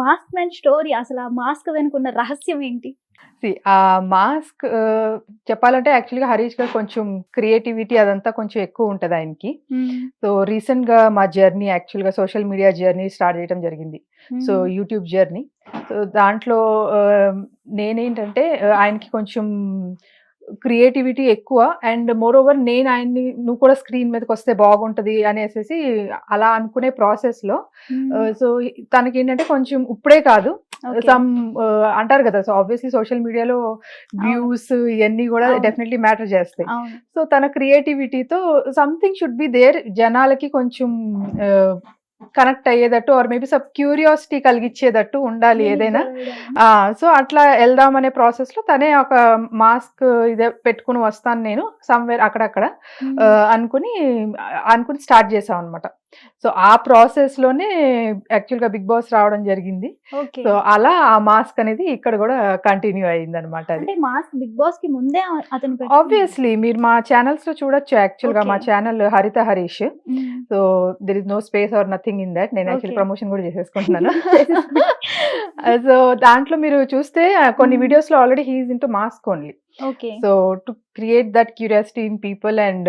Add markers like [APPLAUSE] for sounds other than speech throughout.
Mask man story అసలు ఆ mask వెనుకున్న రహస్యం ఏంటి? ఆ మాస్క్ చెప్పాలంటే యాక్చువల్గా హరీష్ గారు కొంచెం క్రియేటివిటీ అదంతా కొంచెం ఎక్కువ ఉంటుంది ఆయనకి. సో రీసెంట్గా మా జర్నీ యాక్చువల్గా సోషల్ మీడియా జర్నీ స్టార్ట్ చేయడం జరిగింది. So YouTube journey. సో దాంట్లో నేనేంటంటే ఆయనకి కొంచెం క్రియేటివిటీ ఎక్కువ. అండ్ మోర్ ఓవర్ నేను ఆయన్ని నువ్వు కూడా స్క్రీన్ మీదకి వస్తే బాగుంటది అనేసి అలా అనుకునే ప్రాసెస్లో సో తనకి ఏంటంటే కొంచెం ఇప్పుడే కాదు. సమ్ అంటారు కదా సో ఆబ్వియస్లీ సోషల్ మీడియాలో వ్యూస్ ఇవన్నీ కూడా. డెఫినెట్లీ మ్యాటర్ చేస్తాయి. సో తన క్రియేటివిటీతో సంథింగ్ షుడ్ బి దేర్ జనాలకి కొంచెం కనెక్ట్ అయ్యేటట్టు ఆర్ మేబీ సబ్ క్యూరియాసిటీ కలిగించేటట్టు ఉండాలి ఏదైనా. సో అట్లా వెళ్దాం అనే ప్రాసెస్లో తనే ఒక మాస్క్ ఇదే పెట్టుకుని వస్తాను నేను సమ్వేర్ అక్కడక్కడ అనుకుని అనుకుని స్టార్ట్ చేసాం అనమాట సో ఆ ప్రాసెస్లోనే యాక్చువల్గా బిగ్ బాస్ రావడం జరిగింది సో అలా ఆ మాస్క్ అనేది ఇక్కడ కూడా కంటిన్యూ అయింది అనమాట మాస్క్ బిగ్ బాస్కి ముందే అతను. ఆబ్వియస్లీ మీరు మా ఛానల్స్లో చూడొచ్చు యాక్చువల్గా మా. Channel Haritha Harish. So there is no space or nothing in that నేను యాక్చువల్. ప్రమోషన్ కూడా చేసేసుకుంటున్నాను [LAUGHS] సో దాంట్లో మీరు చూస్తే కొన్ని. వీడియోస్లో already he's into mask only okay. So to create that curiosity in people and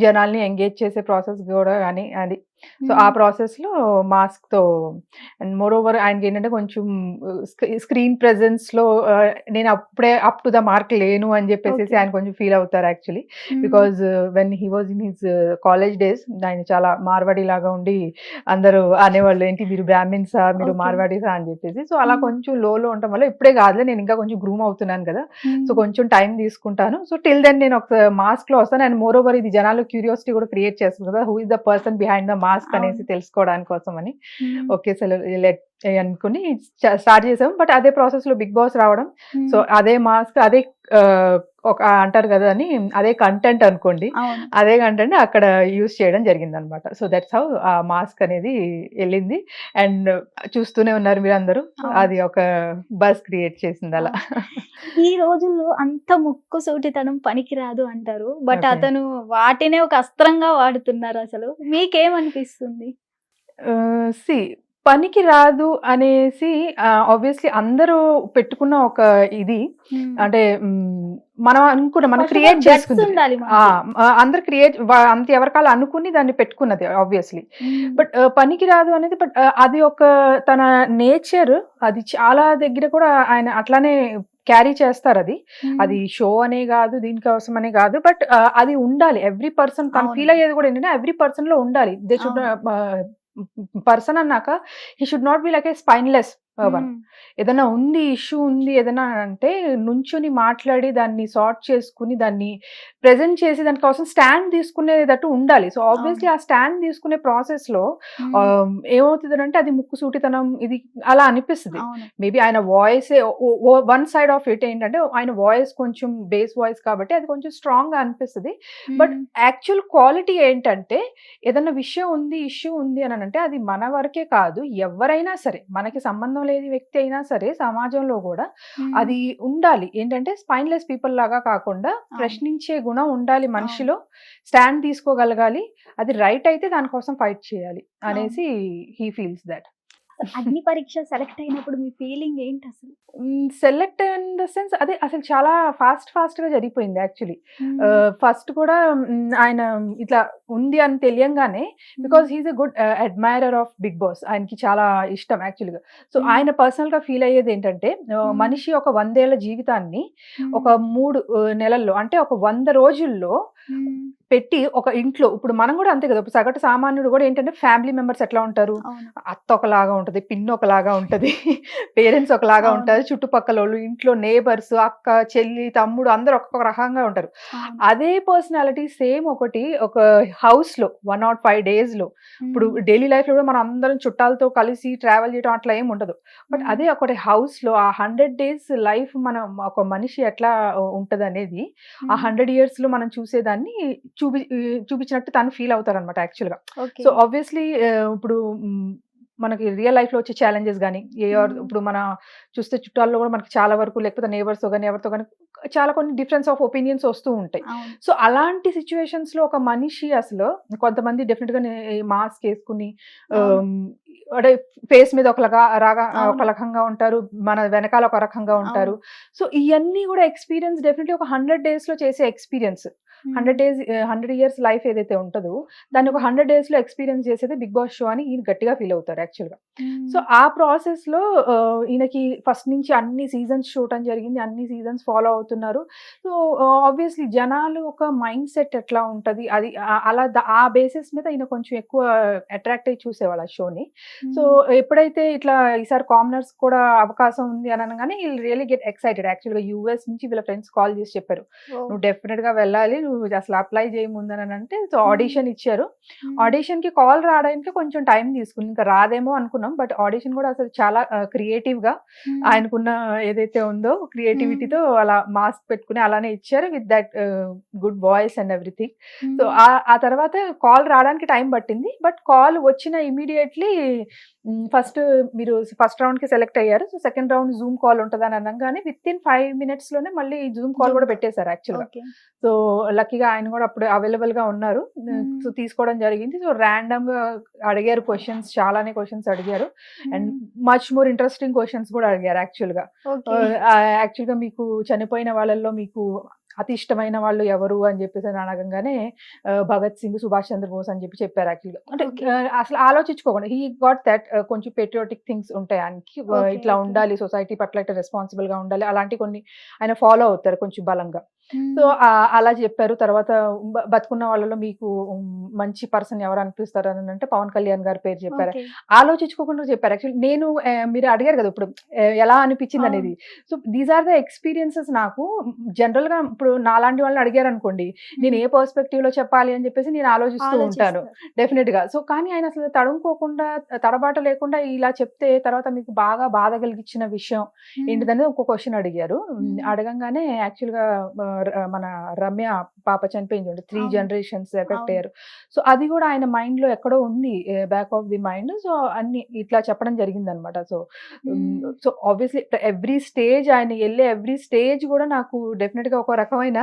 జనాల్ని ఎంగేజ్ చేసే ప్రాసెస్ కూడా కానీ అది. సో ఆ ప్రాసెస్లో మాస్క్తో అండ్ మోర్ ఓవర్ ఆయనకి ఏంటంటే కొంచెం స్క్రీన్ ప్రెజెన్స్లో ఆ, నేను అప్పుడే అప్ టు ద మార్క్ లేను అని చెప్పేసి. ఆయన కొంచెం ఫీల్ అవుతారు actually because when he was in his college days ఆయన చాలా మార్వాడి లాగా ఉండి అందరూ అనేవాళ్ళు ఏంటి మీరు బ్రాహ్మిన్సా మీరు. మార్వాడీసా అని చెప్పేసి. సో అలా. కొంచెం లోలో ఉండటం వల్ల ఇప్పుడే కాదులే నేను ఇంకా కొంచెం గ్రూమ్ అవుతున్నాను కదా. సో కొంచెం టైం తీసుకుంటాను. సో టిల్ దెన్ నేను ఒక మాస్క్లో వస్తాను. అండ్ మోర్ ఓవర్ ఇది జనాలు క్యూరియాసిటీ కూడా క్రియేట్ చేస్తుంది కదా. Who is the person behind the mask అనేసి. తెలుసుకోవడానికి కోసం అని ఓకే సరే లెట్ అనుకుని స్టార్ట్ చేసాం బట్ అదే ప్రాసెస్లో బిగ్ బాస్ రావడం. సో అదే మాస్క్ అదే ఒక అంటారు కదా అని అదే కంటెంట్ అనుకోండి. అదే కంటెంట్ అక్కడ యూస్ చేయడం జరిగింది అనమాట సో దట్స్ హౌ ఆ మాస్క్ అనేది వెళ్ళింది. అండ్ చూస్తూనే ఉన్నారు మీరు అందరూ అవును. అది ఒక బస్ క్రియేట్ చేసింది అలా. ఈ రోజుల్లో అంత ముక్కు సూటితనం పనికిరాదు అంటారు. బట్. అతను వాటినే ఒక అస్త్రంగా వాడుతున్నారు అసలు. మీకేమనిపిస్తుంది? సి పనికి రాదు అనేసి ఆబ్వియస్లీ అందరూ పెట్టుకున్న ఒక ఇది. అంటే మనం అనుకున్న మనం క్రియేట్ చేసుకుంది అందరు క్రియేట్ అంత ఎవరికాలు అనుకుని దాన్ని పెట్టుకున్నది ఆబ్వియస్లీ బట్ పనికి రాదు అనేది బట్ అది ఒక తన నేచర్. అది చాలా దగ్గర కూడా ఆయన అట్లానే క్యారీ చేస్తారు అది. అది షో అనే కాదు దీనికోసం అనే కాదు. బట్ అది ఉండాలి. ఎవ్రీ పర్సన్ తను. ఫీల్ అయ్యేది కూడా ఏంటంటే ఎవ్రీ పర్సన్లో ఉండాలి. దే షుడ్ పర్సన్ అన్నాక he should not be like a spineless ఏదైనా ఉంది ఇష్యూ ఉంది ఏదైనా అంటే నుంచుని మాట్లాడి దాన్ని సార్ట్ చేసుకుని దాన్ని ప్రెజెంట్ చేసి దానికోసం స్టాండ్ తీసుకునేటట్టు ఉండాలి. సో ఆబ్వియస్లీ ఆ స్టాండ్ తీసుకునే ప్రాసెస్లో ఏమవుతుంది అంటే అది ముక్కు సూటితనం ఇది అలా అనిపిస్తుంది. మేబీ ఆయన voice one side of it ఏంటంటే ఆయన వాయిస్ కొంచెం బేస్ వాయిస్ కాబట్టి అది కొంచెం స్ట్రాంగ్గా అనిపిస్తుంది. బట్ యాక్చువల్ క్వాలిటీ ఏంటంటే ఏదైనా విషయం ఉంది ఇష్యూ ఉంది అని అంటే అది మన వరకే కాదు ఎవరైనా సరే మనకి సంబంధం లేని వ్యక్తి అయినా సరే సమాజంలో కూడా అది ఉండాలి. ఏంటంటే స్పైన్లెస్ పీపుల్ లాగా కాకుండా ప్రశ్నించే గుణం ఉండాలి మనిషిలో. స్టాండ్ తీసుకోగలగాలి. అది రైట్ అయితే దానికోసం ఫైట్ చేయాలి అనేసి హీ ఫీల్స్ దట్. అగ్ని పరీక్ష సెలెక్ట్ అయినప్పుడు మీ ఫీలింగ్ ఏంటి అసలు? సెలెక్ట్ ఇన్ ద సెన్స్ అదే అసలు చాలా ఫాస్ట్ ఫాస్ట్గా జరిగిపోయింది యాక్చువల్లీ. ఫస్ట్ కూడా ఆయన ఇట్లా ఉంది అని తెలియంగానే because he's a good admirer of Bigg Boss. ఆయనకి చాలా ఇష్టం యాక్చువల్గా. సో. ఆయన పర్సనల్గా ఫీల్ అయ్యేది ఏంటంటే. మనిషి ఒక వందేళ్ళ జీవితాన్ని ఒక మూడు నెలల్లో అంటే ఒక వంద రోజుల్లో పెట్టి ఒక ఇంట్లో ఇప్పుడు మనం కూడా అంతే కదా ఇప్పుడు సగటు సామాన్యుడు కూడా ఏంటంటే ఫ్యామిలీ మెంబర్స్ ఎట్లా ఉంటారు అత్త ఒకలాగా ఉంటది పిన్ ఒకలాగా ఉంటది [LAUGHS] పేరెంట్స్ ఒకలాగా. ఉంటారు చుట్టుపక్కల వాళ్ళు ఇంట్లో నేబర్స్ అక్క చెల్లి తమ్ముడు అందరు ఒక్కొక్క రకంగా ఉంటారు. అదే పర్సనాలిటీ సేమ్ ఒకటి ఒక హౌస్లో వన్ నాట్ ఫైవ్ డేస్లో ఇప్పుడు. డైలీ లైఫ్లో కూడా మనం అందరం చుట్టాలతో కలిసి ట్రావెల్ చేయడం అట్లా ఏం ఉండదు బట్. అదే ఒకటి హౌస్లో ఆ హండ్రెడ్ డేస్ లైఫ్ మనం ఒక మనిషి ఎట్లా ఉంటది అనేది ఆ. హండ్రెడ్ ఇయర్స్లో మనం చూసేదాన్ని చూపి చూపించినట్టు తను ఫీల్ అవుతారు అనమాట యాక్చువల్గా. ఓకే. సో ఆబ్వియస్లీ ఇప్పుడు మనకి రియల్ లైఫ్లో వచ్చే ఛాలెంజెస్ కానీ ఏ. ఇప్పుడు మన చూస్తే చుట్టాల్లో కూడా మనకి చాలా వరకు లేకపోతే నేబర్స్ కానీ ఎవరితో కానీ చాలా కొన్ని డిఫరెన్స్ ఆఫ్ ఒపీనియన్స్ వస్తూ ఉంటాయి. సో అలాంటి సిచ్యువేషన్స్లో ఒక మనిషి అసలు కొంతమంది డెఫినెట్గా మాస్క్ వేసుకుని అంటే ఫేస్ మీద ఒక రక- రాగా. ఒక రకంగా ఉంటారు మన వెనకాల ఒక రకంగా ఉంటారు. సో ఇవన్నీ కూడా ఎక్స్పీరియన్స్ డెఫినెట్లీ ఒక హండ్రెడ్ డేస్లో చేసే experience hundred days hundred years life ఏదైతే ఉంటుందో దాన్ని ఒక హండ్రెడ్ డేస్లో ఎక్స్పీరియన్స్ చేసేది బిగ్ బాస్ షో అని ఈయన గట్టిగా ఫీల్ అవుతారు యాక్చువల్గా సో ఆ ప్రాసెస్లో ఈయనకి ఫస్ట్ నుంచి అన్ని సీజన్స్ చూడటం జరిగింది అన్ని సీజన్స్ ఫాలో అవుతున్నారు. సో ఆబ్వియస్లీ జనాలు ఒక మైండ్ సెట్ ఎట్లా ఉంటది అది అలా ఆ బేసిస్ మీద ఈయన కొంచెం ఎక్కువ అట్రాక్ట్ అయ్యి చూసేవాళ్ళు ఆ షోని. సో ఎప్పుడైతే ఇట్లా ఈసారి కామనర్స్ కూడా అవకాశం ఉంది అని అనగానే వీళ్ళు రియలీ గెట్ ఎక్సైటెడ్. యాక్చువల్గా యూఎస్ నుంచి వీళ్ళ ఫ్రెండ్స్ కాల్ చేసి చెప్పారు. నువ్వు డెఫినెట్గా వెళ్ళాలి అసలు అప్లై చేయముందని అంటే సో ఆడిషన్ ఇచ్చారు. ఆడిషన్కి కాల్ రావడానికి కొంచెం టైం తీసుకుంది. ఇంకా రాదేమో అనుకున్నాం. బట్ ఆడిషన్ కూడా అసలు చాలా క్రియేటివ్గా ఆయనకున్న ఏదైతే ఉందో క్రియేటివిటీతో అలా మాస్క్ పెట్టుకుని అలానే ఇచ్చారు with that good voice and everything. So ఆ తర్వాత కాల్ రావడానికి టైం పట్టింది. బట్ కాల్ వచ్చిన ఇమీడియట్లీ ఫస్ట్ మీరు ఫస్ట్ రౌండ్కి సెలెక్ట్ అయ్యారు. So second round zoom call ఉంటుందని అనగానే విత్ ఇన్ ఫైవ్ మినిట్స్లోనే మళ్ళీ జూమ్ కాల్ కూడా. పెట్టేశారు యాక్చువల్ సో లక్కీగా ఆయన కూడా అప్పుడు అవైలబుల్గా ఉన్నారు. సో తీసుకోవడం జరిగింది. సో ర్యాండమ్గా అడిగారు క్వశ్చన్స్ చాలానే క్వశ్చన్స్ అడిగారు. And much more interesting questions కూడా అడిగారు యాక్చువల్గా యాక్చువల్గా మీకు చనిపోయిన వాళ్ళల్లో మీకు అతి ఇష్టమైన వాళ్ళు ఎవరు అని చెప్పేసి అని అనగానే ఆ, భగత్ సింగ్ సుభాష్ చంద్రబోస్ అని చెప్పి చెప్పారు యాక్చువల్గా అంటే అసలు ఆలోచించుకోకుండా హీ గాట్ దట్ కొంచెం పెట్రియాటిక్ థింగ్స్ ఉంటాయి ఆయనకి. ఇట్లా. ఉండాలి సొసైటీ పట్ల ఇట్లా రెస్పాన్సిబుల్గా ఉండాలి అలాంటి కొన్ని ఆయన ఫాలో అవుతారు కొంచెం బలంగా. సో అలా చెప్పారు. తర్వాత బతుకున్న వాళ్ళలో మీకు మంచి పర్సన్ ఎవరు అనిపిస్తారు అని అంటే పవన్ కళ్యాణ్ గారి పేరు చెప్పారు. ఆలోచించుకోకుండా చెప్పారు. యాక్చువల్లీ నేను మీరు అడిగారు కదా ఇప్పుడు ఎలా అనిపించింది. అనేది. So these are the experiences నాకు జనరల్గా ఇప్పుడు నాలాంటి వాళ్ళని అడిగారు అనుకోండి నేను ఏ పర్స్పెక్టివ్లో చెప్పాలి అని చెప్పేసి నేను ఆలోచిస్తూ ఉంటాను డెఫినెట్గా. సో కానీ ఆయన అసలు తడుముకోకుండా తడబాట లేకుండా ఇలా చెప్తే తర్వాత మీకు బాగా బాధ కలిగించిన విషయం ఏంటిదని ఒక క్వశ్చన్ అడిగారు. అడగంగానే యాక్చువల్గా మన రమ్య పాప చనిపోయింది త్రీ. Generations effect. అయ్యారు. సో అది కూడా ఆయన మైండ్లో ఎక్కడో ఉంది. Back of the mind so అన్ని ఇట్లా చెప్పడం జరిగింది అనమాట so so obviously every stage ఆయన వెళ్ళే ఎవ్రీ స్టేజ్ కూడా నాకు డెఫినెట్గా ఒక రకమైన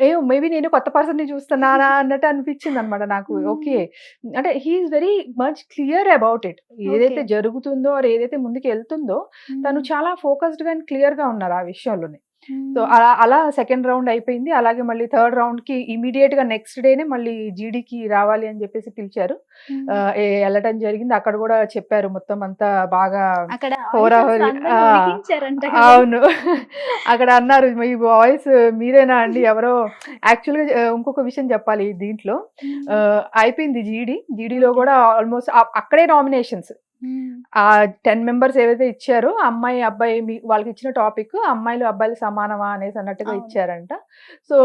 ఏ మేబీ నేను కొత్త పర్సన్ని చూస్తున్నానా [LAUGHS] అన్నట్టు అనిపించింది అనమాట నాకు. ఓకే. అంటే he's very much clear about it ఏదైతే. జరుగుతుందో ఏదైతే ముందుకు వెళ్తుందో తను చాలా ఫోకస్డ్గా అండ్ క్లియర్గా ఉన్నారు ఆ విషయంలోనే. సో అలా అలా సెకండ్ రౌండ్ అయిపోయింది. అలాగే మళ్ళీ థర్డ్ రౌండ్కి ఇమీడియట్గా నెక్స్ట్ డేనే మళ్ళీ జీడీకి రావాలి అని చెప్పేసి పిలిచారు. వెళ్ళటం జరిగింది. అక్కడ కూడా చెప్పారు మొత్తం అంతా బాగా హోరాహోరీ. అవును. [LAUGHS] అక్కడ అన్నారు మీ వాయిస్ మీరేనా అండి? ఎవరో యాక్చువల్గా ఆ, ఇంకొక విషయం చెప్పాలి దీంట్లో. అయిపోయింది జీడీ జీడీలో కూడా ఆల్మోస్ట్ అక్కడే నామినేషన్స్. ఆ టెన్ మెంబర్స్ ఏవైతే ఇచ్చారో అమ్మాయి అబ్బాయి వాళ్ళకి ఇచ్చిన టాపిక్ అమ్మాయిలు అబ్బాయిలు సమానమా అనేసి అన్నట్టుగా. ఇచ్చారంట సో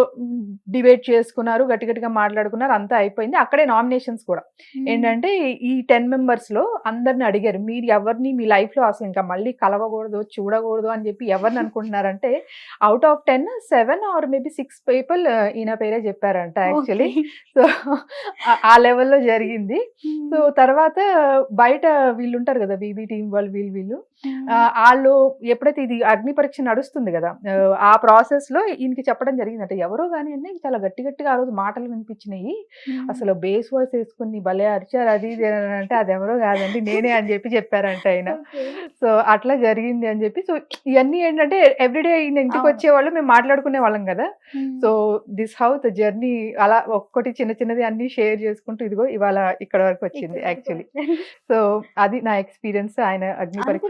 డిబేట్ చేసుకున్నారు గట్టి గట్టిగా మాట్లాడుకున్నారు అంతా అయిపోయింది అక్కడే నామినేషన్స్ కూడా. ఏంటంటే ఈ టెన్ మెంబర్స్లో అందరిని అడిగారు మీరు ఎవరిని మీ లైఫ్లో అసలు ఇంకా మళ్ళీ కలవకూడదు చూడకూడదు అని చెప్పి ఎవరిని అనుకుంటున్నారంటే out of ten seven or maybe six people ఈయన పేరే చెప్పారంట యాక్చువల్లీ. సో ఆ లెవెల్లో జరిగింది. సో తర్వాత బయట వీళ్ళు ఉంటారు కదా బీబీ టీం వాళ్ళు వీళ్ళు వీళ్ళు వాళ్ళు ఎప్పుడైతే ఇది అగ్ని పరీక్ష నడుస్తుంది కదా ఆ, ప్రాసెస్లో ఈయనకి చెప్పడం జరిగిందంట ఎవరో కానీ అంటే చాలా గట్టి గట్టిగా ఆ రోజు మాటలు వినిపించినాయి. అసలు బేస్ వాయిస్ వేసుకుని భలే అరిచారు అది ఇది అంటే అది ఎవరో కాదండి నేనే అని చెప్పి చెప్పారంట ఆయన. సో అట్లా జరిగింది అని చెప్పి సో ఇవన్నీ ఏంటంటే ఎవ్రీడే ఈయన ఇంటికి. వచ్చేవాళ్ళు మేము మాట్లాడుకునే వాళ్ళం కదా. So this how the journey అలా ఒక్కటి చిన్న చిన్నది అన్ని షేర్ చేసుకుంటూ ఇదిగో ఇవాళ ఇక్కడ వరకు వచ్చింది యాక్చువల్లీ. సో అది నా ఎక్స్పీరియన్స్ ఆయన అగ్ని పరీక్ష